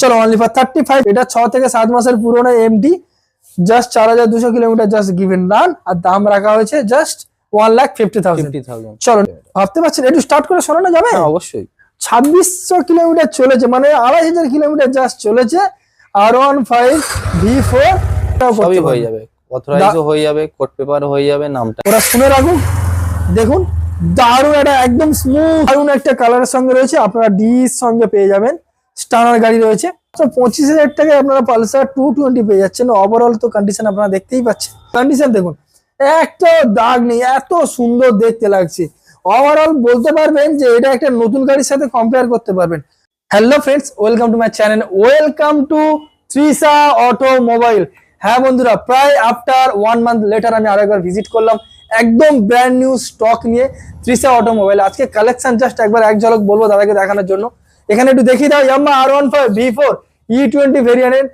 চলো only for thirty five এটা ছ থেকে সাত মাসের পুরোনো এমডি জাস্ট চার হাজার দুশো কিলোমিটার জাস্ট গিভেন রান আর দাম রাখা হয়েছে just one lakh fifty thousand চলো ভাবতে পারছেন একটু স্টার্ট করে শোনানো যাবে? হ্যাঁ অবশ্যই। ছাব্বিশশো কিলোমিটার চলেছে মানে আড়াই হাজার কিলোমিটার জাস্ট চলেছে R one five V four সবই হয়ে যাবে। অথরাইজও হয়ে যাবে কোর্ট পেপার হয়ে যাবে নামটা। ওরা শুনে রাখুন দেখুন দারুণ একটা একদম স্মুথ দারুণ একটা কালারের সঙ্গে রয়েছে আপনারা ডির সঙ্গে পেয়ে যাবেন। স্টানার গাড়ি রয়েছে। পঁচিশ হাজার টাকায় আপনারা পালসার টু টোয়েন্টি পেয়ে যাচ্ছেন। ওভারঅল তো কন্ডিশন আপনারা দেখতেই পাচ্ছেন। কন্ডিশন দেখুন, একটা দাগ নেই, এত সুন্দর দেখতে লাগছে। ওভারঅল বলতে পারবেন যে এটা একটা নতুন গাড়ির সাথে কম্পেয়ার করতে পারবেন। Hello friends welcome to my channel welcome to Trisha automobile হ্যাঁ বন্ধুরা, প্রায় আফটার ওয়ান মান্থ লেটার আমি আরেকবার ভিজিট করলাম। একদম ব্র্যান্ড নিউ স্টক নিয়ে ত্রিসা অটো মোবাইল আজকে কালেকশন জাস্ট একবার এক ঝলক বলব দাদাকে দেখানোর জন্য। এখানে একটু দেখিয়ে দাও Yamaha R one five V four E twenty ভেরিয়েন্টের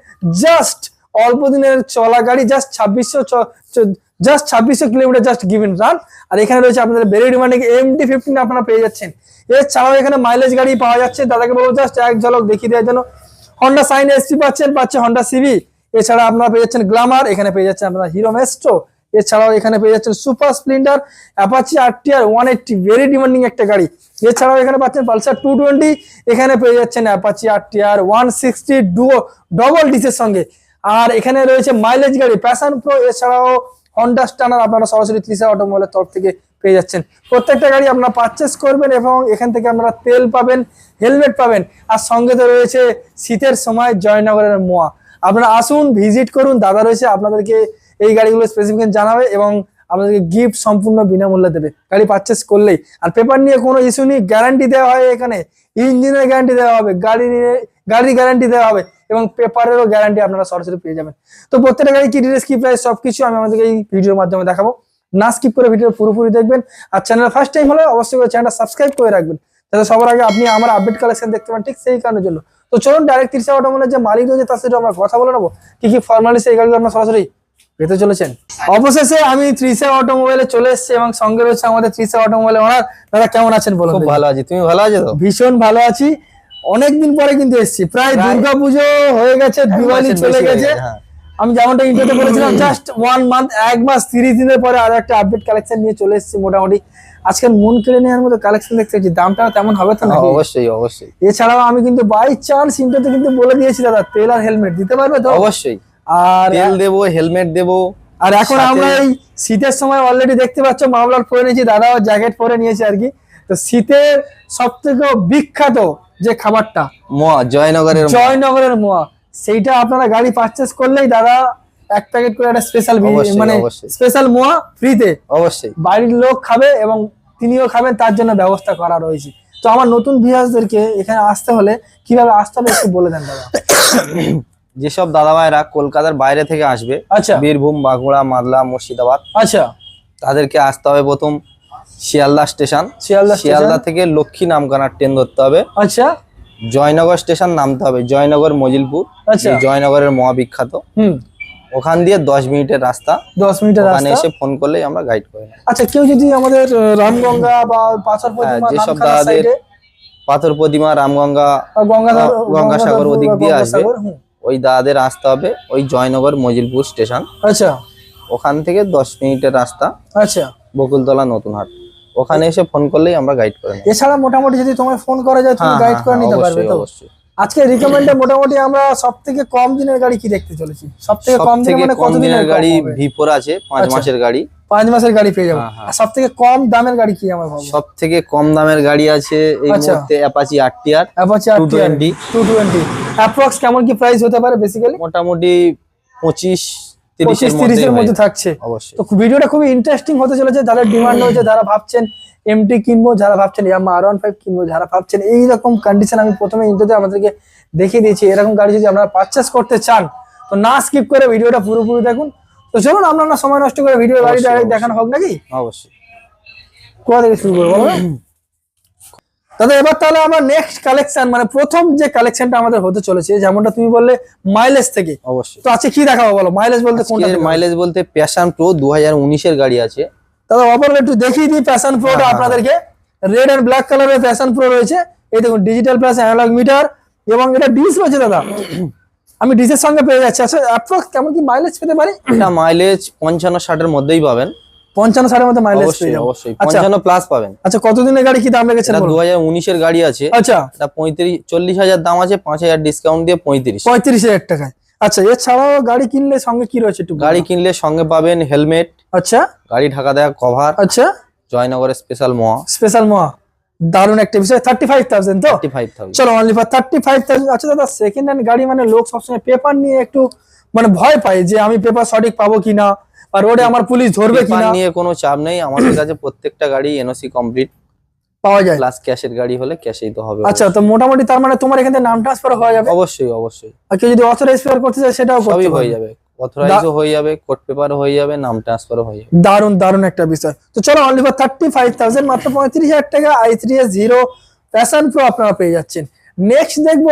জাস্ট অল্প দিনের চলা গাড়ি জাস্ট ছাব্বিশশো জাস্ট ছাব্বিশশো কিলোমিটার জাস্ট গিভেন রান আর এখানে রয়েছে আপনাদের ভেরি ডিমান্ডিং এমটি ফিফটিন আপনারা পেয়ে যাচ্ছেন। এছাড়াও এখানে মাইলেজ গাড়ি পাওয়া যাচ্ছে, দাদাকে বলব জাস্ট এক ঝলক দেখিয়ে দেওয়ার জন্য। হন্ডা সাইন এসটি পাচ্ছেন, পাচ্ছে হন্ডা সিভি এছাড়া আপনারা পেয়ে যাচ্ছেন গ্লামার এখানে পেয়ে যাচ্ছেন আপনারা হিরো মেস্ট্রো এছাড়াও এখানে পেয়ে যাচ্ছেন super Splendor, Apache R T R one eighty very demanding একটা গাড়ি। এছাড়াও এখানে পাচ্ছেন পালসার টু টোয়েন্টি, এখানে পেয়ে যাচ্ছেন Apache R T R one sixty duo double ডিসের সঙ্গে। আর এখানে রয়েছে মাইলেজ গাড়ি প্যাশন প্রো এছাড়াও হন্ডা স্টানার আপনারা সরাসরি ত্রিশা অটোমোবাইলের তরফ থেকে পেয়ে যাচ্ছেন। প্রত্যেকটা গাড়ি আপনারা পারচেস করবেন এবং এখান থেকে আপনারা তেল পাবেন হেলমেট পাবেন। আর সঙ্গে তো রয়েছে শীতের সময় জয়নগরের মোয়া। আপনারা আসুন ভিজিট করুন, দাদা রয়েছে আপনাদেরকে এই গাড়িগুলো স্পেসিফিকেশন জানাবে এবং আপনাদেরকে গিফট সম্পূর্ণ বিনামূল্যে দেবে। গাড়ি পারচেস করলেই। আর পেপার নিয়ে কোনো ইস্যু নেই গ্যারান্টি দেওয়া হয় এখানে। ইঞ্জিনের গ্যারান্টি দেওয়া হবে, গাড়ি নিয়ে, গাড়ির গ্যারান্টি দেওয়া হবে এবং পেপারেরও গ্যারান্টি আপনারা সরাসরি পেয়ে যাবেন। তো প্রত্যেকটা গাড়ি কি ডিটেলস কি প্রাইস সবকিছু আমি আমাদেরকে এই ভিডিওর মাধ্যমে দেখাবো। না স্কিপ করে ভিডিও পুরোপুরি দেখবেন। আর চ্যানেল ফার্স্ট টাইম হলে অবশ্যই করে চ্যানেলটা সাবস্ক্রাইব করে রাখবেন। যাতে সবার আগে আপনি আমার আপডেট কালেকশন দেখতে পান ঠিক সেই কারণের জন্য। তো চলুন ডাইরেক্ট তিরিশা অটোমোবাইলের যে মালিক রয়েছে তার সাথে আমরা কথা বলে নেব। কি কি ফর্মালিটি এই গাড়িগুলো আমরা সরাসরি পেতে চলেছেন? অবশেষে আমি ত্রিশা অটোমোবাইলে চলে এসেছি এবং সঙ্গে রয়েছে আমাদের ত্রিশা অটোমোবাইলে ওনার দাদা কেমন আছেন বলুন খুব ভালো আছি। তুমি ভালো আছো তো? ভীষণ ভালো আছি। অনেকদিন পরে কিন্তু এসেছি। প্রায় প্রায়- দুর্গা পুজো হয়ে গেছে দিওয়ালি চলে গেছে। হ্যাঁ। আমি যেমনটা ইন্টারতে বলেছিলাম জাস্ট ওয়ান মান্থ এক মাস তিরিশ দিনের পরে আরও একটা আপডেট কালেকশন নিয়ে চলে এসেছি মোটামুটি। আজকে মন কেড়ে নেওয়ার মতো কালেকশন দেখতে পাচ্ছি। দামটাও তেমন হবে তো না অবশ্যই অবশ্যই। এছাড়াও আমি কিন্তু বাই চান্স ইন্টারতে কিন্তু বলে দিয়েছি দাদা তেল আর হেলমেট দিতে পারবে তো? অবশ্যই। আর তেল দেবো হেলমেট দেবো আর এখন আমরা এই শীতের সময় অলরেডি দেখতে পাচ্ছ মামলার পরে নিয়েছি দাদাও জ্যাকেট পরে নিয়েছে আর কি। তো শীতের সব থেকে বিখ্যাত যে খাবারটা মোয়া জয়নগরের জয়নগরের মোয়া সেইটা আপনারা গাড়ি পারচেস করলেই দাদা এক প্যাকেট করে একটা স্পেশাল মানে। স্পেশাল মোয়া ফ্রিতে অবশ্যই। বাড়ির লোক খাবে এবং তিনিও খাবেন তার জন্য ব্যবস্থা করা রয়েছে। তো আমার নতুন ভিউয়ার্সদেরকে এখানে আসতে হলে কীভাবে আসতে হবে একটু বলে দেন দাদা। যেসব দাদা ভাইরা কলকাতার বাইরে থেকে আসবে আচ্ছা। বীরভূম বাঁকুড়া মাদলা মুর্শিদাবাদ আচ্ছা। তাদেরকে আসতে হবে প্রথম শিয়ালদা স্টেশন। শিয়ালদা শিয়ালদা থেকে লক্ষ্মী নামখানার ট্রেন ধরতে হবে। আচ্ছা। জয়নগর স্টেশন নামতে হবে জয়নগর মজিলপুর। আচ্ছা। জয়নগরের মহাবিখ্যাত। হুম। ওখান দিয়ে দশ মিনিটের রাস্তা। দশ মিনিটের রাস্তা? এসে ফোন করলেই আমরা গাইড করি আচ্ছা কেউ যদি আমাদের রামগঙ্গা বা পাথর প্রতিমা হ্যাঁ, যেসব দাদাদের পাথর প্রতিমা রামগঙ্গা গঙ্গাসাগর ওদিক দিয়ে আসবে। ওই দাদাদের আসতে হবে ওই জয়নগর মজিলপুর স্টেশন। আচ্ছা। ওখান থেকে দশ মিনিটের রাস্তা। আচ্ছা। বকুলতলা নতুন হাট ওখানে এসে ফোন করলেই আমরা গাইড করে নেব। এছাড়া মোটামুটি যদি তোমায় ফোন করা যায় তুমি হ্যাঁ, গাইড হ্যাঁ, করে হ্যাঁ, নিতে পারবে তো? অবশ্যই। আজকে রিকমেন্ডে মোটামুটি আমরা সব থেকে কম দিনের গাড়ি কি দেখতে চলেছি? সব থেকে কম দিনের মানে কত দিনের গাড়ি ভিপোর আছে পাঁচ আচ্ছা। মাসের গাড়ি। পাঁচ মাসের গাড়ি পেয়ে যাব। হ্যাঁ, হ্যাঁ। সব থেকে কম দামের গাড়ি কি আমার ভাবো? সব থেকে কম দামের গাড়ি আছে এই আচ্ছা। মুহূর্তে Apache RTR Apache 220 two twenty approx কেমন কি প্রাইস হতে পারে বেসিক্যালি মোটামুটি পঁচিশ পঁচিশ তিরিশের তিরিশের মধ্যে মধ্যে থাকছে। অবশ্যই। তো ভিডিওটা খুবই ইন্টারেস্টিং হতে চলেছে যারা ডিমান্ড যারা ভাবছেন এমটি কিনবো যারা ভাবছেন ইয়ামা আর ওয়ান ফাইভ কিনবো যারা ভাবছেন এইরকম কন্ডিশন আমি প্রথমে ইন্টারতে আমাদেরকে দেখিয়ে দিয়েছি এরকম গাড়ি যদি আপনারা পারচেস করতে চান তো না স্কিপ করে ভিডিওটা পুরোপুরি দেখুন। তো চলুন আমরা না সময় নষ্ট করে ভিডিও গাড়ি। দেখানো হোক নাকি? অবশ্যই। কোথা থেকে শুরু করব? দাদা এবার তাহলে আমার নেক্সট কালেকশন মানে প্রথম যে কালেকশনটা আমাদের হতে চলেছে যেমনটা তুমি বললে মাইলেজ থেকে। অবশ্যই। তো আজকে কি দেখাবো বলো? মাইলেজ বলতে কোনটা মাইলেজ বলতে প্যাশন প্রো দু হাজার উনিশের গাড়ি আছে। দাদা অপর একটু দেখিয়ে দিই প্যাশন প্রোটা হ্যাঁ, আপনাদেরকে। রেড এন্ড ব্ল্যাক কালারের প্যাশন প্রো রয়েছে। এই দেখুন ডিজিটাল প্লাস অ্যানালগ মিটার এবং এটা ডিস রয়েছে দাদা। আমি ডিসের সঙ্গে পেয়ে যাচ্ছি। আচ্ছা অ্যাপ্রক্স কেমন কি মাইলেজ পেতে পারি? এটা মাইলেজ পঞ্চান্ন ষাটের মধ্যেই পাবেন। পঞ্চান্ন ষাটের মধ্যে মাইলেজ অবশ্যই অবশ্যই। আচ্ছা। পঞ্চান্ন প্লাস পাবেন। আচ্ছা কতদিনের গাড়ি কি দাম রেখেছেন দু হাজার উনিশের গাড়ি আছে। আচ্ছা। পঁয়ত্রিশ চল্লিশ হাজার দাম আছে পাঁচ হাজার ডিসকাউন্ট দিয়ে পঁয়ত্রিশ। পঁয়ত্রিশ হাজার টাকায়। আচ্ছা এছাড়াও গাড়ি কিনলে সঙ্গে কি রয়েছে একটু গাড়ি কিনলে সঙ্গে পাবেন হেলমেট আচ্ছা। গাড়ি ঢাকা দেওয়া কভার আচ্ছা। জয়নগরের স্পেশাল মোয়া স্পেশাল মোয়া দারুণ একটা বিষয় থার্টি ফাইভ থাউজেন্ড তো চলো only for thirty five thousand আচ্ছা দাদা সেকেন্ড হ্যান্ড গাড়ি মানে লোক সবসময় পেপার নিয়ে একটু মানে ভয় পায় যে আমি পেপার সঠিক পাবো কিনা। বা রোডে আমার পুলিশ ধরবে কিনা? নিয়ে কোনো চাপ নেই। আমাদের কাছে প্রত্যেকটা গাড়ি এনওসি কমপ্লিট পাওয়া যায়। প্লাস ক্যাশের গাড়ি হলে ক্যাশেই তো হবে আচ্ছা তো মোটামুটি তার মানে তোমার এখান নাম ট্রান্সফার হয়ে যাবে? অবশ্যই অবশ্যই। আর কেউ যদি অথরাইজ পেপার করতে চায় সেটাও করতে সবই হয়ে যাবে। অথরাইজও হয়ে যাবে কোর্ট পেপারও হয়ে যাবে নাম ট্রান্সফারও হয়ে যাবে। দারুণ দারুণ একটা বিষয়। তো চলো only for thirty five thousand মাত্র পঁয়ত্রিশ হাজার টাকা I three S zero Passion Pro আপনারা পেয়ে যাচ্ছেন। নেক্সট দেখব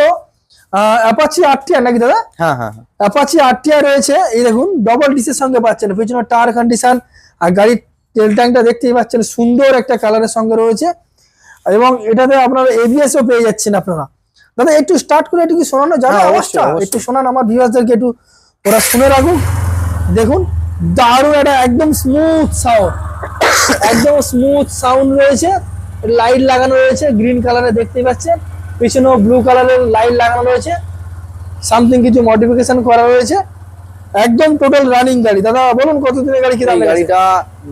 অ্যাপাচি আরটিআর নাকি দাদা? হ্যাঁ হ্যাঁ অ্যাপাচি আরটিআর রয়েছে। এই দেখুন ডবল ডিসের সঙ্গে পাচ্ছেন পিছনে টায়ার কন্ডিশন আর গাড়ির তেল ট্যাঙ্কটা দেখতেই পাচ্ছেন সুন্দর একটা কালারের সঙ্গে রয়েছে। এবং এটাতে আপনারা এবিএস ও পেয়ে যাচ্ছেন আপনারা। দাদা একটু স্টার্ট করে একটু কি শোনানো যাবে অবস্থা একটু শোনান আমার ভিউয়ার্সদেরকে একটু ওরা শুনে রাখুন। দেখুন দারুণ একটা একদম স্মুথ সাউন্ড একদম স্মুথ সাউন্ড রয়েছে। লাইট লাগানো রয়েছে গ্রিন কালারে দেখতেই পাচ্ছেন। পিছনেও ব্লু কালারের লাইট লাগানো রয়েছে। সামথিং কিছু মডিফিকেশন করা রয়েছে। একদম টোটাল রানিং গাড়ি। দাদা বলুন কত দিনের গাড়ি কি দাম গাড়িটা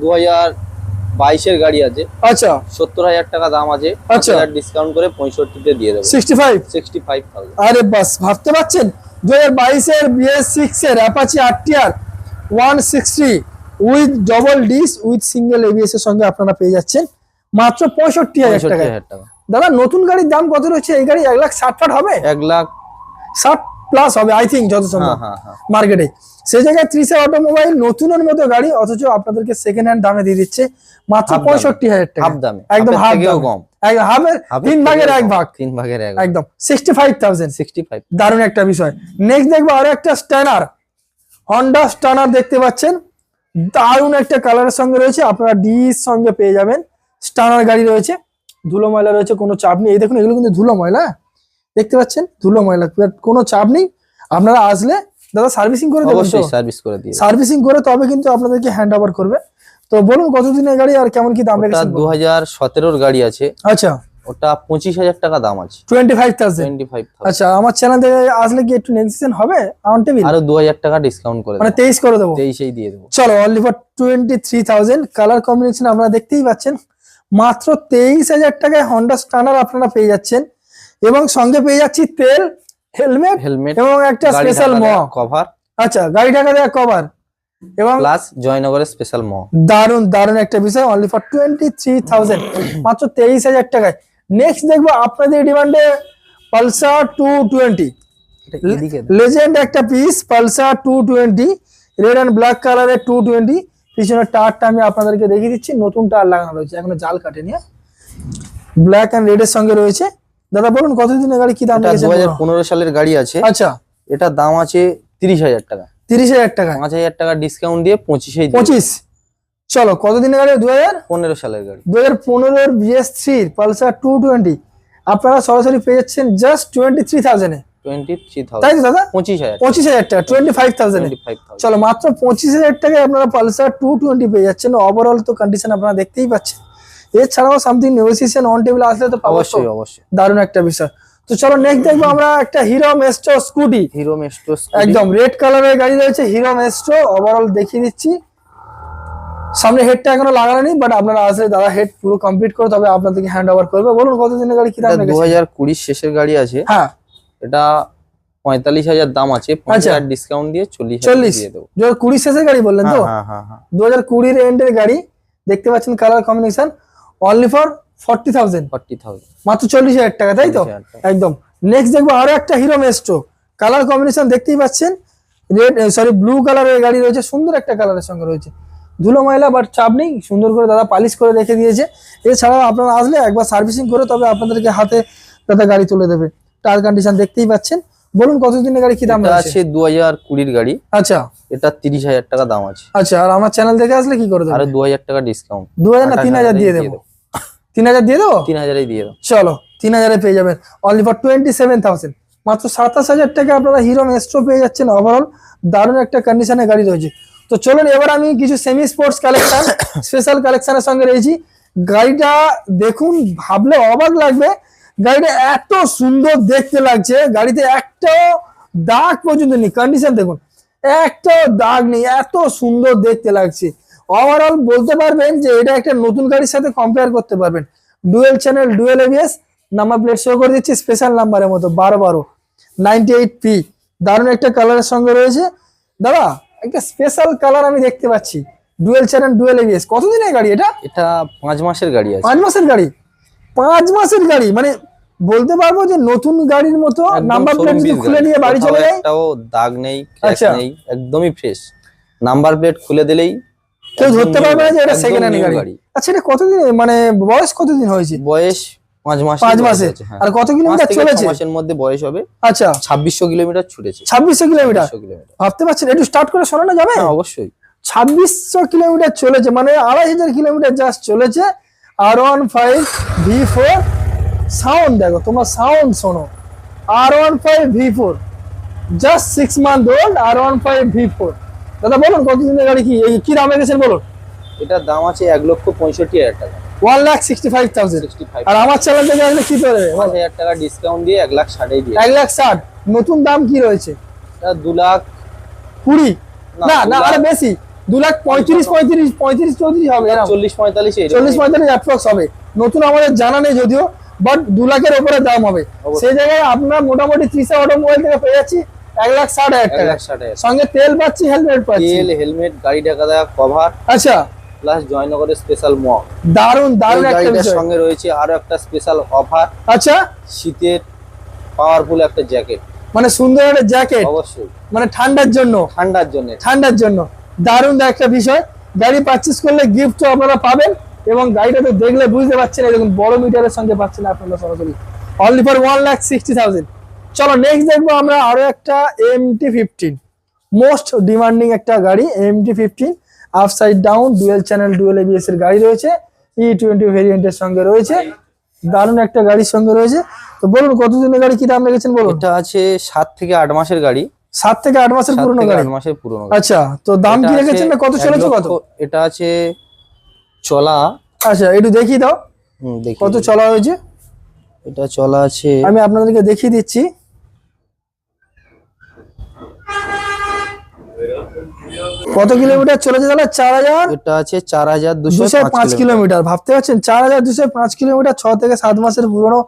দু হাজার বাইশের গাড়ি আছে। আচ্ছা। সত্তর হাজার টাকা দাম আছে। আচ্ছা। ডিসকাউন্ট করে পঁয়ষট্টিতে দিয়ে দেবো সিক্সটি ফাইভ সিক্সটি ফাইভ আরে বাস ভাবতে পারছেন? দু হাজার বাইশের বিএস সিক্স এর Apache RTR one sixty with double disc with single ABS এর সঙ্গে আপনারা পেয়ে যাচ্ছেন। মাত্র পঁয়ষট্টি হাজার টাকা। দাদা নতুন গাড়ির দাম কত রয়েছে? এই গাড়ি এক লাখ ষাট ফাট হবে? এক লাখ ষাট প্লাস হবে আই থিঙ্ক যত সম্ভব হ্যাঁ হ্যাঁ হ্যাঁ। মার্কেটে সেই জায়গায় ত্রিশে অটোমোবাইল নতুনের মতো গাড়ি অথচ আপনাদেরকে সেকেন্ড হ্যান্ড দামে দিয়ে দিচ্ছে। মাত্র পঁয়ষট্টি হাজার টাকা। হাফ দামে। একদম হাফ। কম। হাফের হাফের তিন ভাগের এক ভাগ। তিন ভাগের এক একদম। Sixty five thousand sixty five দারুণ একটা বিষয়। নেক্সট দেখব আরও একটা স্ট্যানার হন্ডা স্ট্যানার দেখতে পাচ্ছেন। দারুণ একটা কালারের সঙ্গে রয়েছে। আপনারা ডির সঙ্গে পেয়ে যাবেন। স্ট্যানার গাড়ি রয়েছে। ধুলো ময়লা রয়েছে কোনো চাপ নেই। এই দেখুন এগুলো কিন্তু ধুলো ময়লা হ্যাঁ? দেখতে পাচ্ছেন? ধুলো ময়লা কোনো চাপ নেই। আপনারা আসলে দাদা সার্ভিসিং করে দেবেন সার্ভিস করে দিয়ে সার্ভিসিং করে তবে কিন্তু আপনাদেরকে হ্যান্ড ওভার করবে। তো বলুন কতদিনের গাড়ি আর কেমন কি দাম রেখেছেন দু হাজার সতেরোর গাড়ি আছে। আচ্ছা। ওটা পঁচিশ হাজার টাকা দাম আছে। Twenty five thousand twenty five আচ্ছা আমার চ্যানেল থেকে আসলে কি একটু নেক্সট হবে? অন টেবিল আরও দু হাজার টাকা ডিসকাউন্ট করে মানে দেবো। তেইশ করে দেবো। তেইশেই দিয়ে দেবো। চলো only for twenty three thousand colour combination আপনারা দেখতেই পাচ্ছেন। মাত্র তেইশ হাজার টাকায় হন্ডা স্টানার আপনারা পেয়ে যাচ্ছেন। এবং সঙ্গে পেয়ে যাচ্ছি তেল হেলমেট হেলমেট এবং একটা স্পেশাল ম কভার আচ্ছা গাড়ি টাকা দেওয়া কভার এবং প্লাস জয়নগরের স্পেশাল ম একটা বিষয় only for twenty three thousand মাত্র তেইশ হাজার টাকায়। নেক্সট দেখব আপনাদের ডিমান্ডে পালসার টু টোয়েন্টি লেজেন্ড একটা piece Pulsar two twenty red and black কালারের টু টোয়েন্টি পিছনের টায়ারটা আমি আপনাদেরকে দেখিয়ে দিচ্ছি। নতুন টায়ার লাগানো রয়েছে। এখনও জাল কাটেনি। ব্ল্যাক অ্যান্ড রেড এর সঙ্গে রয়েছে। দাদা বলুন কতদিনের গাড়ি? কি দাম এটা পনেরো সালের গাড়ি আছে। আচ্ছা। এটার দাম আছে তিরিশ হাজার টাকা। তিরিশ হাজার টাকা পাঁচ হাজার টাকা ডিসকাউন্ট দিয়ে পঁচিশেই দিয়ে পঁচিশ। চলো কতদিনের গাড়ি? দু হাজার? পনেরো সালের গাড়ি। দু হাজার পনেরোর বিএস থ্রির পালসার টু টোয়েন্টি আপনারা সরাসরি পেয়ে যাচ্ছেন জাস্ট টোয়েন্টি থ্রি থাউজেন্ডে চলো মাত্র পঁচিশ হাজার টাকায় আপনারা পালসার টু টোয়েন্টি পেয়ে যাচ্ছেন। ওভারঅল তো কন্ডিশন আপনারা দেখতেই পাচ্ছেন। এছাড়াও সামথিং নেগোসিয়েশন অন টেবিল আসলে তো অবশ্যই অবশ্যই। দারুণ একটা বিষয়। তো চলো নেক্সট দেখব আমরা একটা Hero Maestro scooty Hero Maestro একদম রেড কালারের গাড়ি রয়েছে হিরো মেস্টো ওভারঅল দেখিয়ে দিচ্ছি। সামনে হেডটা এখনও লাগানো নেই বাট আপনারা আসলে দাদা হেড পুরো কমপ্লিট করে তবে আপনাদেরকে হ্যান্ড ওভার করবে। বলুন কত দিনের গাড়ি কি দাম এটা দু লেগেছে হাজার কুড়ির শেষের গাড়ি আছে। হ্যাঁ। এটা পঁয়তাল্লিশ হাজার দাম আছে আচ্ছা। হাজার ডিসকাউন্ট দিয়ে চল্লিশ চল্লিশ। দু হাজার কুড়ি শেষের গাড়ি বললেন তো? হ্যাঁ হ্যাঁ হ্যাঁ দু হাজার কুড়ির এন্ডের গাড়ি দেখতে পাচ্ছেন colour combination only for forty thousand forty thousand মাত্র চল্লিশ হাজার টাকা তাই তো? 40,000 একদম। নেক্সট দেখব আরও একটা হিরো মেস্ট্রো কালার কম্বিনেশন দেখতেই পাচ্ছেন। রেড সরি ব্লু কালারের গাড়ি রয়েছে সুন্দর একটা কালারের সঙ্গে রয়েছে। ধুলো ময়লা বাট চাপ নেই সুন্দর করে দাদা পালিশ করে রেখে দিয়েছে। এছাড়াও আপনারা আসলে একবার সার্ভিসিং করে তবে আপনাদেরকে হাতে দাদা গাড়ি তুলে দেবে। টায়ার কন্ডিশন দেখতেই পাচ্ছেন। বলুন কত দিনের গাড়ি কি দাম আছে দু হাজার কুড়ির গাড়ি। আচ্ছা। এটা তিরিশ হাজার টাকা দাম আছে। আচ্ছা আর আমার চ্যানেল দেখে আসলে কি করে আরও দেবে দু হাজার টাকা ডিসকাউন্ট দু হাজার না তিন হাজার দিয়ে দেবো। তিন হাজার দিয়ে দেবো? তিন হাজারই দিয়ে দেবো। চলো তিন হাজারে পেয়ে যাবেন। Only for twenty seven thousand মাত্র সাতাশ হাজার টাকা আপনারা হিরো মেস্ট্রো পেয়ে যাচ্ছেন। ওভারঅল দারুণ একটা কন্ডিশনে গাড়ি রয়েছে। তো চলুন এবার আমি কিছু সেমি স্পোর্টস কালেকশন স্পেশাল কালেকশনের সঙ্গে রয়েছি। গাড়িটা দেখুন ভাবলে অবাক লাগবে। গাড়িটা এত সুন্দর দেখতে লাগছে গাড়িতে একটাও দাগ পর্যন্ত নেই। কন্ডিশন দেখুন একটাও দাগ নেই এত সুন্দর দেখতে লাগছে। ওভারঅল বলতে পারবেন যে এটা একটা নতুন গাড়ির সাথে কম্পেয়ার করতে পারবেন। Dual channel dual ABS number plate show করে দিচ্ছি স্পেশাল নাম্বারের মতো বারো বারো। নাইনটি এইট পি দারুণ একটা কালারের সঙ্গে রয়েছে। দাদা একটা স্পেশাল কালার আমি দেখতে পাচ্ছি। ডুয়েল চ্যানেল ডুয়েল এবিএস কতদিনের গাড়ি এটা? এটা পাঁচ মাসের গাড়ি আছে। পাঁচ মাসের গাড়ি? পাঁচ মাসের গাড়ি মানে বলতে পারব যে নতুন গাড়ির মতো নাম্বার প্লেট যদি খুলে নিয়ে বাড়ি চলে যায় একটাও দাগ নেই ক্র্যাশ আচ্ছা। নেই একদমই ফ্রেশ নাম্বার প্লেট খুলে দিলেই কেউ ধরতে পারবে না যে এটা সেকেন্ড হ্যান্ড গাড়ি। আচ্ছা এটা কতদিন মানে বয়স কতদিন হয়েছে? বয়স পাঁচ মাস পাঁচ মাসে। আর কত কিলোমিটার চলেছে? মাসের মধ্যে বয়স হবে। আচ্ছা। ছাব্বিশশো কিলোমিটার ছুটেছে। ছাব্বিশশো কিলোমিটার? 2600 কিলোমিটার। ভাবতে পারছেন একটু স্টার্ট করে শোনানো যাবে? হ্যাঁ অবশ্যই। ছাব্বিশশো কিলোমিটার চলেছে মানে আড়াই হাজার কিলোমিটার জাস্ট চলেছে। R one five V four sound দেখো তোমার সাউন্ড শোনো। R one five V four just six month old R one five V four দাদা বলুন কত দিনের গাড়ি কি? এই কি দামে গেছেন বলুন? এটার দাম আছে এক লক্ষ পঁয়ষট্টি হাজার টাকা। One lakh sixty five thousand sixty five আর আমার চ্যানেল থেকে আসলে কি পেয়ে যাবে পাঁচ হাজার টাকা ডিসকাউন্ট দিয়ে এক লাখ ষাটেই দিয়ে। এক লাখ ষাট। নতুন দাম কি রয়েছে? দু লাখ কুড়ি। না, না আরও বেশি। দু লাখ পঁয়ত্রিশ পঁয়ত্রিশ পঁয়ত্রিশ চৌত্রিশ হবে চল্লিশ পঁয়তাল্লিশ। চল্লিশ পঁয়তাল্লিশ অ্যাপ্রক্স হবে। নতুন আমাদের জানা নেই যদিও। বাট দু লাখের উপরে দাম হবে। সেই জায়গায় আপনার মোটামুটি ত্রিশা অটোমোবাইল থেকে পেয়ে যাচ্ছি এক লাখ ষাট হাজার টাকা। সঙ্গে তেল পাচ্ছি হেলমেট পাচ্ছি। তেল হেলমেট গাড়ি ঢাকা দেওয়া কভার আচ্ছা। প্লাস জয়নগরের স্পেশাল মগ দারুণ দারুণ একটা সঙ্গে রয়েছে আরও একটা স্পেশাল অফার আচ্ছা। শীতের পাওয়ারফুল একটা জ্যাকেট মানে সুন্দর একটা জ্যাকেট অবশ্যই। মানে ঠান্ডার জন্য। ঠান্ডার জন্য। ঠান্ডার জন্য। দারুণ একটা বিষয়। গাড়ি পারচেস করলে গিফট আপনারা পাবেন। এবং গাড়িটা তো দেখলে বুঝতে পারছেন এই দেখুন বড় মিটারের সঙ্গে পাচ্ছেন আপনারা সরাসরি। Only for one lakh sixty thousand চলো নেক্সট দেখব আমরা আরও একটা এমটি ফিফটিন মোস্ট ডিমান্ডিং একটা গাড়ি M T fifteen side down dual channel dual ABS এর গাড়ি রয়েছে। ই টোয়েন্টি ভেরিয়েন্টের সঙ্গে রয়েছে। দারুণ একটা গাড়ির সঙ্গে রয়েছে। তো বলুন কতদিনের গাড়ি কি দাম রেখেছেন বলুন? এটা আছে সাত থেকে আট মাসের গাড়ি। সাত থেকে আট মাসের পুরনো গাড়ি? আট মাসের পুরনো আচ্ছা তো দাম কি রেখেছেন কত চলেছে কত? এটা আছে চলা। আচ্ছা একটু দেখিয়ে দাও। দেখি কত চলা হয়েছে? এটা চলা আছে। আমি আপনাদেরকে দেখিয়ে দিচ্ছি। কত কিলোমিটার চলেছে তাহলে? চার হাজার? এটা আছে চার হাজার দুশো পাঁচ কিলোমিটার। ভাবতে পারছেন? চার হাজার দুশো পাঁচ কিলোমিটার ছ থেকে সাত মাসের পুরনো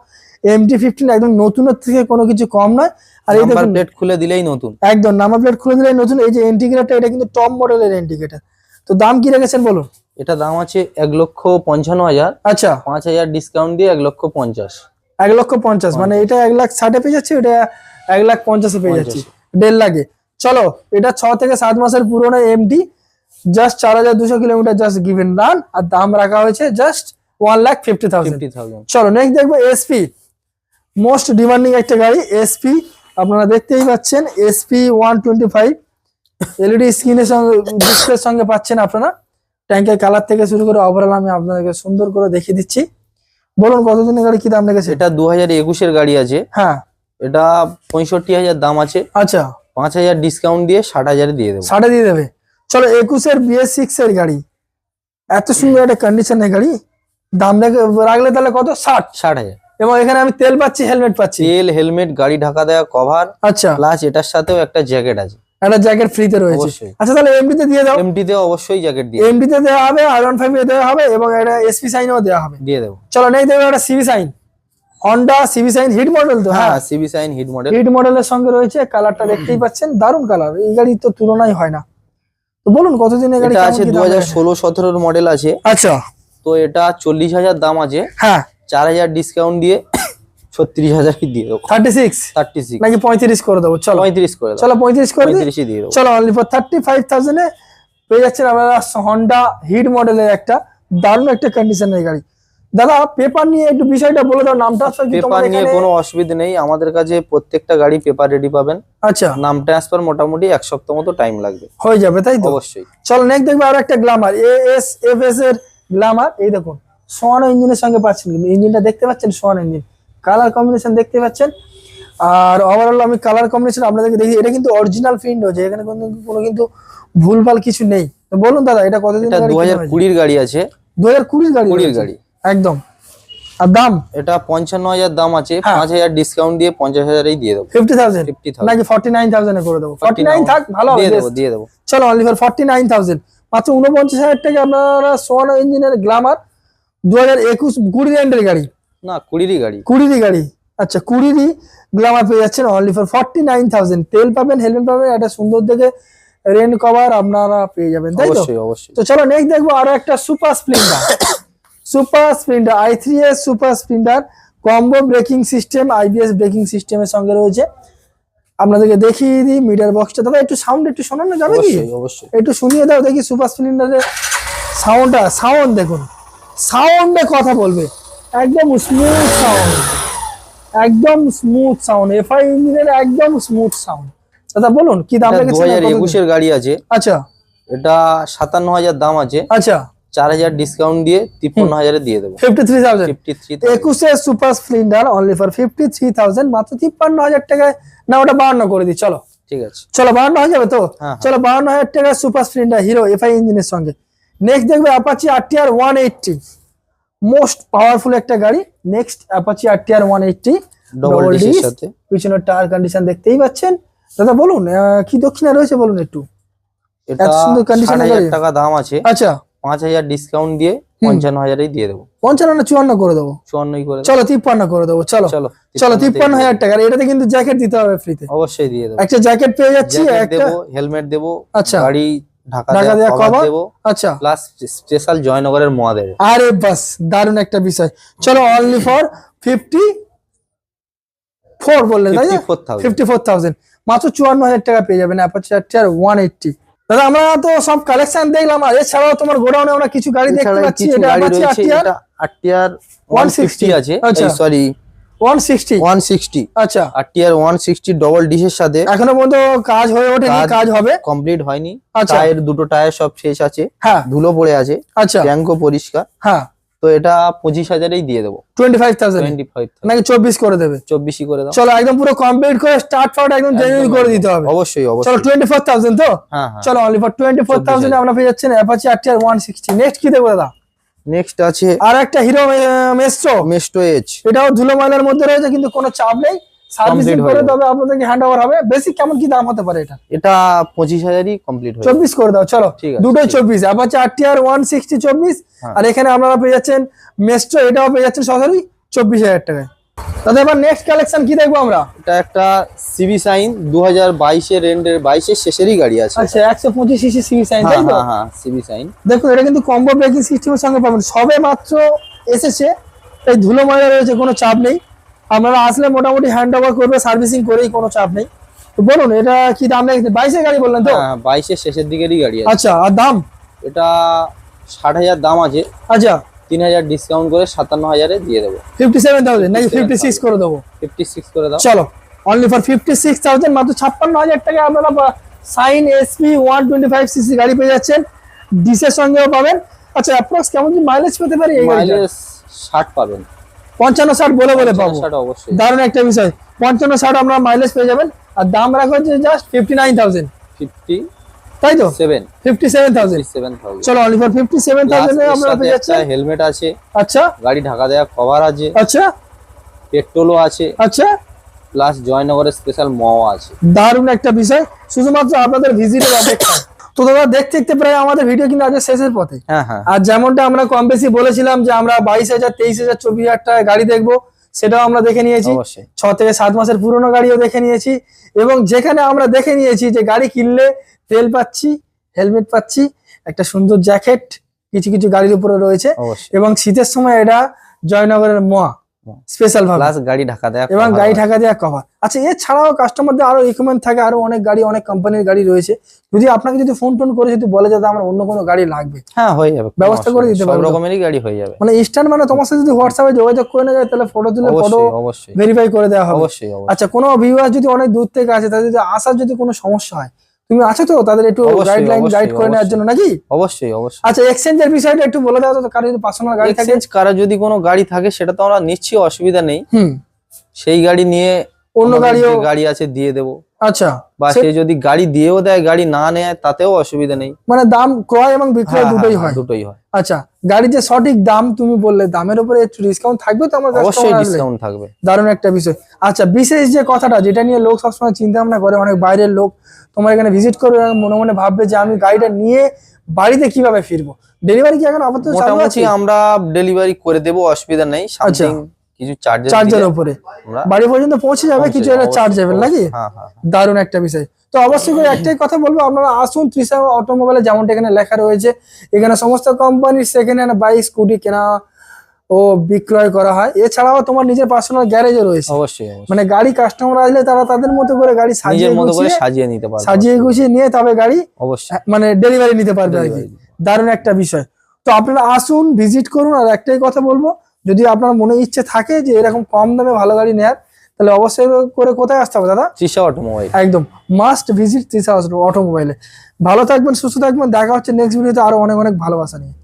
এমটি ফিফটিন একদম নতুনের থেকে কোনো কিছু কম নয়। আর এই দেখুন প্লেট খুলে দিলেই নতুন। একদম নাম্বার প্লেট খুলে দিলেই নতুন। এই যে ইন্ডিকেটারটা এটা কিন্তু টপ মডেলের ইন্ডিকেটার তো দাম কি রেখেছেন বলুন? এটা দাম আছে এক লক্ষ পঞ্চান্ন হাজার। আচ্ছা। পাঁচ হাজার ডিসকাউন্ট দিয়ে এক লক্ষ পঞ্চাশ। এক লক্ষ পঞ্চাশ মানে এটা এক লাখ ষাটে পেয়ে যাচ্ছে এটা এক লাখ পঞ্চাশে পেয়ে যাচ্ছি। দেড় লাখে। চলো এটা ছ থেকে সাত মাসের পুরোনো এমটি জাস্ট চার হাজার দুশো কিলোমিটার জাস্ট গিভেন রান আর দাম রাখা হয়েছে just one lakh fifty thousand fifty thousand চলো নেক্সট দেখব এসপি মোস্ট ডিমান্ডিং একটা গাড়ি এসপি আপনারা দেখতেই পাচ্ছেন SP one twenty five LED স্ক্রিনের সঙ্গে ডিসপ্লের সঙ্গে পাচ্ছেন আপনারা। ট্যাঙ্কের কালার থেকে শুরু করে ওভারঅল আমি আপনাদেরকে সুন্দর করে দেখিয়ে দিচ্ছি। বলুন কতদিনের গাড়ি কি দাম রেখেছে এটা দু হাজার একুশের গাড়ি আছে। হ্যাঁ। এটা পঁয়ষট্টি হাজার দাম আছে। আচ্ছা। পাঁচ হাজার ডিসকাউন্ট দিয়ে ষাট হাজারে দিয়ে দেবো। সাড়ে দিয়ে দেবে। চলো একুশের বিএস সিক্স এর গাড়ি। এত সুন্দর একটা কন্ডিশনের গাড়ি। দাম রেখে রাখলে তাহলে কত? ষাট। ষাট হাজার। এবং এখানে আমি তেল পাচ্ছি হেলমেট পাচ্ছি। তেল হেলমেট গাড়ি ঢাকা দেওয়া কভার আচ্ছা। প্লাস এটার সাথেও একটা জ্যাকেট আছে। একটা জ্যাকেট ফ্রিতে রয়েছে। আচ্ছা তাহলে এমডিতে দিয়ে দাও। এমটিতে অবশ্যই জ্যাকেট দিয়ে এমডিতে দেওয়া হবে ওয়ান ফাইভ দেওয়া হবে এবং একটা এসপি সাইনও দেওয়া হবে। দিয়ে দেবো। চলো নেই দেবো একটা CB Shine Honda CB Shine hit model তো হ্যাঁ? CB Shine hit model hit মডেলের সঙ্গে রয়েছে কালারটা দেখতেই পাচ্ছেন দারুণ কালার এই গাড়ির তো তুলনাই হয় না। তো বলুন কতদিনের গাড়ি আছে দু হাজার ষোলো সতেরোর মডেল আছে। আচ্ছা। তো এটা চল্লিশ হাজার দাম আছে। হ্যাঁ। চার হাজার ডিসকাউন্ট দিয়ে ছত্রিশ হাজার দিয়ে দেবো? থার্টি সিক্স থার্টি সিক্স নাকি পঁয়ত্রিশ করে দেবো? চলো। পঁয়ত্রিশ করে চলো পঁয়ত্রিশ করে দিই। পঁয়ত্রিশই দিয়ে দেবো। চলো অনলি ফর থার্টি ফাইভ থাউজেন্ডে পেয়ে যাচ্ছেন আপনারা হন্ডা হিট মডেলের একটা দারুণ একটা কন্ডিশনের গাড়ি। দাদা পেপার নিয়ে একটু বিষয়টা বলে দাও পেপার নিয়ে কোনো অসুবিধা নেই। আমাদের কাছে প্রত্যেকটা গাড়ি পেপার রেডি পাবেন। আচ্ছা। নাম ট্রান্সফার মোটামুটি এক সপ্তাহ মতো টাইম লাগবে। হয়ে যাবে তাই তো? অবশ্যই। চলো নেক্সট দেখব আর একটা Glamour A S F S এর গ্লামার এই দেখুন সোয়ানো ইঞ্জিনের সঙ্গে পাচ্ছেন কিন্তু। ইঞ্জিনটা দেখতে পাচ্ছেন? সোয়ানো ইঞ্জিন কালার কম্বিনেশন দেখতে পাচ্ছেন। আর ওভারঅল আমি কালার কম্বিনেশন আপনাদেরকে দেখি এটা কিন্তু অরিজিনাল প্রিন্ট হয়েছে। এখানে কোনো কোনো কিন্তু ভুলভাল কিছু নেই। তো বলুন দাদা এটা কতদিন দু হাজার কুড়ির গাড়ি আছে। দু হাজার কুড়ির গাড়ি কুড়ির? গাড়ি। একদম। আর দাম? এটা পঞ্চান্ন হাজার দাম আছে। হ্যাঁ। পাঁচ হাজার ডিসকাউন্ট দিয়ে পঞ্চাশ হাজারেই দিয়ে দেবো। ফিফটি থাউজেন্ড ফিফটি নাকি ফর্টি নাইন থাউজেন্ডে করে দেবো? ফর্টি নাইন থাক ভালো হবে দিয়ে। দেবো দিয়ে দেবো। চলো only for forty nine thousand মাত্র উনপঞ্চাশ হাজার টাকা আপনারা সোয়ানো ইঞ্জিনের গ্লামার দু হাজার একুশ কুড়ি রেন্টের গাড়ি। না কুড়িরই গাড়ি। কুড়িরই গাড়ি। আচ্ছা কুড়িরই গ্লামার পেয়ে যাচ্ছেন only for forty nine thousand তেল পাবেন হেলমেট পাবেন একটা সুন্দর দেখে রেন কভার আপনারা পেয়ে যাবেন তাই তো? অবশ্যই অবশ্যই। তো চলো নেক্সট দেখব আরও একটা super splendor super splendor i three S super splendor combo braking system IBS braking সিস্টেমের সঙ্গে রয়েছে। আপনাদেরকে দেখিয়ে দিই মিটার বক্সটা দাদা একটু সাউন্ড একটু শোনানো যাবে কি? অবশ্যই একটু শুনিয়ে দাও দেখি সুপার স্প্লেন্ডারের সাউন্ডটা সাউন্ড দেখুন। সাউন্ডে কথা বলবে। একদম স্মুথ সাউন্ড একদম স্মুথ সাউন্ড এফআই ইঞ্জিনের একদম স্মুথ সাউন্ড দাদা বলুন কি দাম দু আর কতদিন? একুশের গাড়ি আছে। আচ্ছা। এটা সাতান্ন হাজার দাম আছে। আচ্ছা। চার হাজার ডিসকাউন্ট দিয়ে তিপ্পান্ন হাজারে দিয়ে দেবো। Fifty three thousand fifty three একুশে super splendor only for fifty three thousand মাত্র তিপ্পান্ন হাজার টাকায়। না ওটা বাহান্ন করে দিই চলো। ঠিক আছে। চলো বাহান্ন হয়ে যাবে তো? হ্যাঁ। চলো বাহান্ন হাজার টাকা সুপার স্প্লেন্ডার হিরো এফআই ইঞ্জিনের সঙ্গে। নেক্সট দেখবে Apache RTR one eighty most powerful একটা গাড়ি next Apache RTR one eighty double ডিসের সাথে। পিছনের টায়ার কন্ডিশন দেখতেই পাচ্ছেন। দাদা বলুন কি দক্ষিণা রয়েছে বলুন একটু? এটা সুন্দর হাজার গাড়ি? টাকা দাম আছে। আচ্ছা। পাঁচ হাজার ডিসকাউন্ট দিয়ে পঞ্চান্ন হাজারেই দিয়ে দেবো। পঞ্চান্ন না চুয়ান্ন করে দেবো? চুয়ান্নই করে দেবো। চলো তিপ্পান্ন করে দেবো চলো। চলো চলো তিপ্পান্ন। হাজার টাকা। আর এটাতে কিন্তু জ্যাকেট দিতে হবে ফ্রিতে অবশ্যই দিয়ে দেবো। একটা জ্যাকেট পেয়ে যাচ্ছি একটা দেবো হেলমেট দেবো আচ্ছা। গাড়ি ঢাকা ঢাকা দেওয়া দেওয়া কভার আচ্ছা। প্লাস স্পেশাল জয়নগরের মোয়া দেবো আরে বাস দারুণ একটা বিষয়। চলো অনলি ফর ফিফটি ফোর বললেন তাই না? ফিফটি ফোর থাউজেন্ড মাত্র চুয়ান্ন হাজার টাকা পেয়ে যাবেন অ্যাপাচার টিয়ার ওয়ান এইটটি দাদা আমরা তো সব কালেকশন দেখলাম আর এছাড়াও তোমার গোডাউনে আমরা কিছু গাড়ি দেখতে পাচ্ছি এটা অ্যাপাচি ওয়ান সিক্সটি আছে। আচ্ছা। Sorry one sixty one sixty আচ্ছা। আরটিআর ওয়ান সিক্সটি ডবল ডিসের সাথে এখনও পর্যন্ত কাজ হয়ে ওঠেনি কাজ- কাজ হবে? কমপ্লিট হয়নি। আচ্ছা। টায়ার দুটো টায়ার সব শেষ আছে। হ্যাঁ। ধুলো পড়ে আছে। আচ্ছা। ট্যাঙ্কও পরিষ্কার। হ্যাঁ। তো এটা পঁচিশ হাজারেই দিয়ে দেবো। Twenty five thousand twenty five নাকি চব্বিশ করে দেবে? চব্বিশই করে দাও। চলো একদম পুরো কমপ্লিট করে স্টার্ট ফার্ট একদম জেনুইন করে দিতে হবে। অবশ্যই চলো অবশ্যই টোয়েন্টি ফোর থাউজেন্ড তো? হ্যাঁ হ্যাঁ। চলো only for twenty four thousand আপনারা পেয়ে যাচ্ছেন Apache RTR one sixty next কি দেখব দাদা? নেক্সট আছে আর একটা হিরো মেস্ট্রো মেস্ট্রো এজ এটাও ধুলো ময়লার মধ্যে রয়েছে কিন্তু কোনো চাপ নেই। সার্ভিসিং করে তবে আপনাদেরকে হ্যান্ড ওভার হবে? বেসিক কেমন কি দাম হতে পারে এটা? এটা পঁচিশ হাজারই কমপ্লিট চব্বিশ করে দাও চলো। চব্বিশ অ্যাপাচি আরটিআর ওয়ান সিক্সটি চব্বিশ। হ্যাঁ। আর এখানে আপনারা পেয়ে যাচ্ছেন মেস্ট্রো এটাও পেয়ে যাচ্ছেন সরাসরি চব্বিশ হাজার টাকায়। দাদা এবার নেক্সট কালেকশন কি দেখব আমরা? এটা একটা সিবি সাইন দু হাজার বাইশের রেন্ডের বাইশের শেষেরই গাড়ি আছে। আচ্ছা একশো পঁচিশ সিসি সিভি সাইন হ্যাঁ তাই তো? হ্যাঁ হ্যাঁ সিবি সাইন দেখুন এটা কিন্তু কম্বো ব্রেকিং সিস্টেমের সঙ্গে পাবেন। সবে মাত্র এসেছে এই ধুলো ময়লা রয়েছে কোনো চাপ নেই। আপনারা আসলে মোটামুটি হ্যান্ড ওভার করবে সার্ভিসিং করেই কোনো চাপ নেই। তো বলুন এটা কি দাম রেখেছে বাইশের গাড়ি বললেন তো? হ্যাঁ বাইশের শেষের দিকেরই গাড়ি আছে। আচ্ছা আর দাম? এটা ষাট হাজার দাম আছে। আচ্ছা তিন হাজার ডিসকাউন্ট করে সাতান্ন হাজারে দিয়ে দেবো। ফিফটি সেভেন থাউজেন্ড নাকি ফিফটি সিক্স করে দেবো? ফিফটি সিক্স করে দাও। চলো only for fifty six thousand মাত্র ছাপ্পান্ন হাজার টাকা আপনারা shine SP one twenty five CC গাড়ি পেয়ে যাচ্ছেন। ডিসের সঙ্গেও পাবেন। আচ্ছা অ্যাপ্রক্স কেমন কি মাইলেজ পেতে পারি এই মাইলেজ ষাট পাবেন। পঞ্চান্ন ষাট বলে বলে পাবো। অবশ্যই। দারুণ একটা বিষয়। পঞ্চান্ন ষাট আপনারা মাইলেজ পেয়ে যাবেন। আর দাম রাখা হচ্ছে just fifty nine thousand fifty তাই তো? Seven fifty seven thousand seven thousand চলো only for fifty seven thousand আপনারা পেয়ে যাচ্ছেন হেলমেট আছে। আচ্ছা। গাড়ি ঢাকা দেওয়া কভার আছে। আচ্ছা। পেট্রোলও আছে। আচ্ছা। প্লাস জয়নগরের স্পেশাল মও আছে। দারুণ একটা বিষয়। শুধুমাত্র আপনাদের ভিজিটের অপেক্ষা। তো দাদা দেখতে দেখতে প্রায় আমাদের ভিডিও কিন্তু আজকে শেষের পথে। হ্যাঁ হ্যাঁ। আর যেমনটা আমরা কম বেশি বলেছিলাম যে আমরা বাইশ হাজার তেইশ হাজার চব্বিশ হাজার টাকায় গাড়ি দেখব সেটাও আমরা দেখে নিয়েছি। ছ থেকে সাত মাসের পুরনো গাড়িও দেখে নিয়েছি। এবং যেখানে আমরা দেখে নিয়েছি যে গাড়ি কিনলে তেল পাচ্ছি হেলমেট পাচ্ছি একটা সুন্দর জ্যাকেট কিছু কিছু গাড়ির উপরে রয়েছে এবং শীতের সময় এটা জয়নগরের মোয়া। স্পেশাল ভাবে। গাড়ি ঢাকা দেওয়া এবং গাড়ি ঢাকা দেওয়া কভার আচ্ছা এছাড়াও কাস্টমারদের আরও রিকমেন্ড থাকে আরও অনেক গাড়ি অনেক কোম্পানির গাড়ি রয়েছে। যদি আপনাকে যদি ফোন টোন করে যদি বলে যে দাদা আমার অন্য কোনো গাড়ি লাগবে। হ্যাঁ হয়ে যাবে ব্যবস্থা করে দিতে পারব সব রকমেরই গাড়ি হয়ে যাবে। মানে ইনস্ট্যান্ট মানে তোমার সাথে যদি হোয়াটসঅ্যাপে যোগাযোগ করে না যায় তাহলে ফটো তুলে ফটো ভেরিফাই করে দেওয়া হবে। অবশ্যই অবশ্যই। আচ্ছা কোনো ভিউয়ার যদি অনেক দূর থেকে আসে তাদের যদি আসার যদি কোনো সমস্যা হয় তুমি আছো তো? তাদের একটু গাইডলাইন গাইড করে নেওয়ার জন্য নাকি? অবশ্যই অবশ্যই আচ্ছা এক্সচেঞ্জের বিষয়টা একটু বলে দাও তো কারও যদি পার্সোনাল গাড়ি থাকে। কারও যদি কোনো গাড়ি থাকে সেটা তো আমরা নিচ্ছি অসুবিধা নেই। হুম। সেই গাড়ি নিয়ে অন্য গাড়িও গাড়ি আছে দিয়ে দেবো। আচ্ছা। বা সে- যদি গাড়ি দিয়েও দেয় গাড়ি না নেয় তাতেও অসুবিধা নেই। মানে দাম ক্রয় এবং বিক্রয় হ্যাঁ, দুটোই হ্যাঁ, হয়। দুটোই হয়। আচ্ছা গাড়ির যে সঠিক দাম তুমি বললে দামের উপরে একটু ডিসকাউন্ট থাকবে তো আমার অবশ্যই ডিসকাউন্ট থাকবে। দারুণ একটা বিষয়। আচ্ছা বিশেষ যে কথাটা যেটা নিয়ে লোক সবসময় চিন্তা ভাবনা করে অনেক বাইরের লোক তোমার এখানে ভিজিট করবে মনে মনে ভাববে যে আমি গাড়িটা নিয়ে বাড়িতে কীভাবে ফিরবো? ডেলিভারি কি এখন আপাতত মোটামুটি আমরা ডেলিভারি করে দেবো অসুবিধা নেই। সামথিং কিছু চার্জেস চার্জের উপরে। বাড়ি পর্যন্ত পৌঁছে যাবে কিছু একটা চার্জ অবশ্যই, নাকি? হ্যাঁ হ্যাঁ দারুণ একটা বিষয়। তো অবশ্যই করে একটাই কথা বলব আপনারা আসুন ত্রিশা অটোমোবাইলে যেমনটা এখানে লেখা রয়েছে। এখানে সমস্ত কোম্পানির সেকেন্ড হ্যান্ড বাইক স্কুটি কেনা ও বিক্রয় করা হয়। এছাড়াও তোমার নিজের পার্সোনাল গ্যারেজও রয়েছে। অবশ্যই মানে গাড়ি কাস্টমার আসলে তারা তাদের মতো করে গাড়ি সাজিয়ে মতো করে সাজিয়ে নিতে পারব। সাজিয়ে গুছিয়ে নিয়ে তবে গাড়ি অবশ্যই। মানে ডেলিভারি নিতে পারবে আর কি। দারুণ একটা বিষয়। তো আপনারা আসুন ভিজিট করুন আর একটাই কথা বলব যদি আপনার মনে ইচ্ছে থাকে যে এরকম কম দামে ভালো গাড়ি নেয়ার তাহলে অবশ্যই করে কোথায় আসতে হবে দাদা? তৃষা অটোমোবাইল। একদম। মাস্ট ভিজিট ত্রিশা অটোমোবাইলে। ভালো থাকবেন সুস্থ থাকবেন। দেখা হচ্ছে নেক্সট ভিডিওতে আরও অনেক অনেক ভালোবাসা নিয়ে।